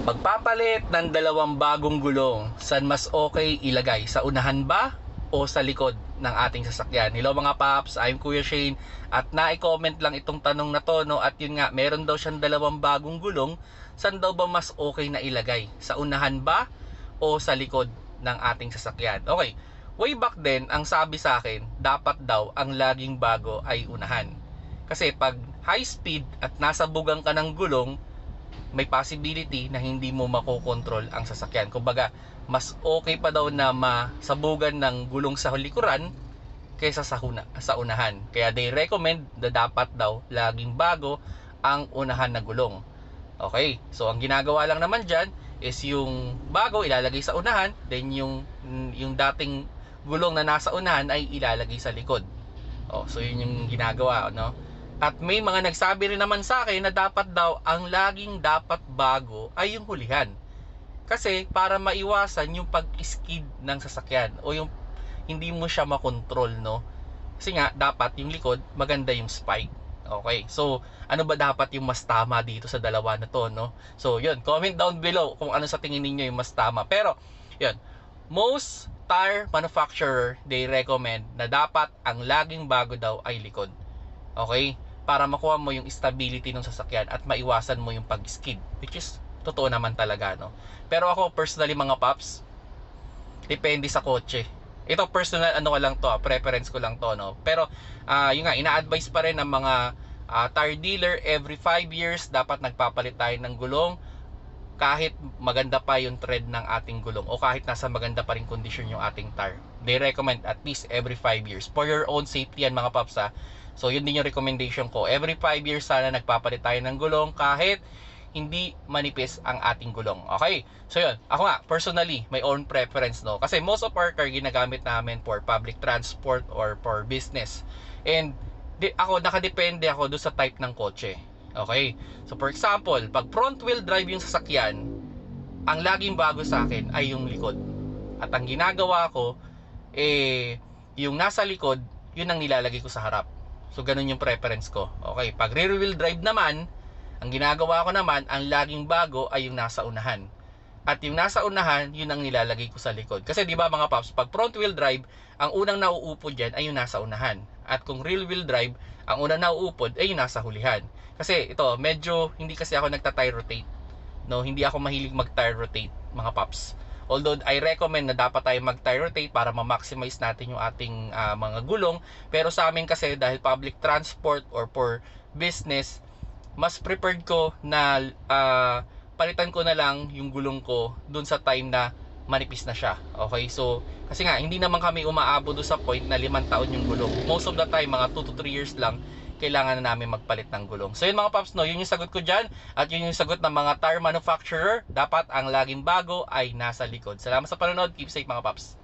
Pagpapalit ng dalawang bagong gulong, saan mas okay ilagay? Sa unahan ba o sa likod ng ating sasakyan? Hello mga paps, I'm Kuya Shane at na-comment lang itong tanong na to no at yun nga, meron daw siyang dalawang bagong gulong, saan daw ba mas okay na ilagay? Sa unahan ba o sa likod ng ating sasakyan? Okay, way back then, ang sabi sa akin, dapat daw ang laging bago ay unahan. Kasi pag high speed at nasa bugang ka ng gulong, may possibility na hindi mo makokontrol ang sasakyan. Kumbaga, mas okay pa daw na masabugan ng gulong sa likuran kaysa sa, huna, sa unahan. Kaya they recommend na dapat daw laging bago ang unahan na gulong. Okay, so ang ginagawa lang naman dyan is yung bago ilalagay sa unahan, then yung, yung dating gulong na nasa unahan ay ilalagay sa likod. Oh, so yun yung ginagawa, no? At may mga nagsabi rin naman sa akin na dapat daw ang laging dapat bago ay yung hulihan. Kasi para maiwasan yung pag-skid ng sasakyan o yung hindi mo siya makontrol, no? Kasi nga dapat yung likod maganda yung spike. Okay. So, ano ba dapat yung mas tama dito sa dalawa na to, no? So, yun, comment down below kung ano sa tingin ninyo yung mas tama. Pero, yun, most tire manufacturer, they recommend na dapat ang laging bago daw ay likod. Okay? Para makuha mo yung stability ng sasakyan at maiwasan mo yung pag-skid. Which is, totoo naman talaga, no? Pero ako, personally mga paps, depende sa kotse. Ito personal ano ko lang to, ah, preference ko lang to no. Pero ah yun nga ina-advise pa rin ng mga ah, tire dealer every 5 years dapat nagpapalit tayo ng gulong kahit maganda pa yung tread ng ating gulong o kahit nasa maganda pa rin condition yung ating tire. They recommend at least every 5 years for your own safety yan mga paps ha. So yun din yung recommendation ko. Every 5 years sana nagpapalit tayo ng gulong kahit hindi manipis ang ating gulong. Okay? So yun, ako nga, personally, my own preference, no? Kasi most of our car ginagamit namin for public transport or for business. And di, ako, nakadepende ako doon sa type ng kotse. Okay? So for example, pag front wheel drive yung sasakyan, ang laging bago sa akin ay yung likod. At ang ginagawa ko, eh, yung nasa likod, yun ang nilalagay ko sa harap. So ganun yung preference ko. Okay, pag rear wheel drive naman, ang ginagawa ko naman, ang laging bago ay yung nasa unahan. At yung nasa unahan, yun ang nilalagay ko sa likod. Kasi di ba mga paps, pag front wheel drive, ang unang nauupo dyan ay yung nasa unahan. At kung rear wheel drive, ang unang nauupod ay yung nasa hulihan. Kasi ito, medyo hindi kasi ako nagta-tire rotate. No, hindi ako mahilig mag-tire rotate, mga paps. Although I recommend na dapat tayo mag-tire rotate para ma-maximize natin yung ating ah, mga gulong. Pero sa amin kasi dahil public transport or for business, mas prepared ko na ah, palitan ko na lang yung gulong ko dun sa time na manipis na siya. Okay? So, kasi nga, hindi naman kami umaabot sa point na limang taon yung gulong. Most of the time, mga 2 to 3 years lang, kailangan na namin magpalit ng gulong. So, yun mga paps, no, yun yung sagot ko dyan. At yun yung sagot ng mga tire manufacturer. Dapat ang laging bago ay nasa likod. Salamat sa panonood. Keep safe mga paps.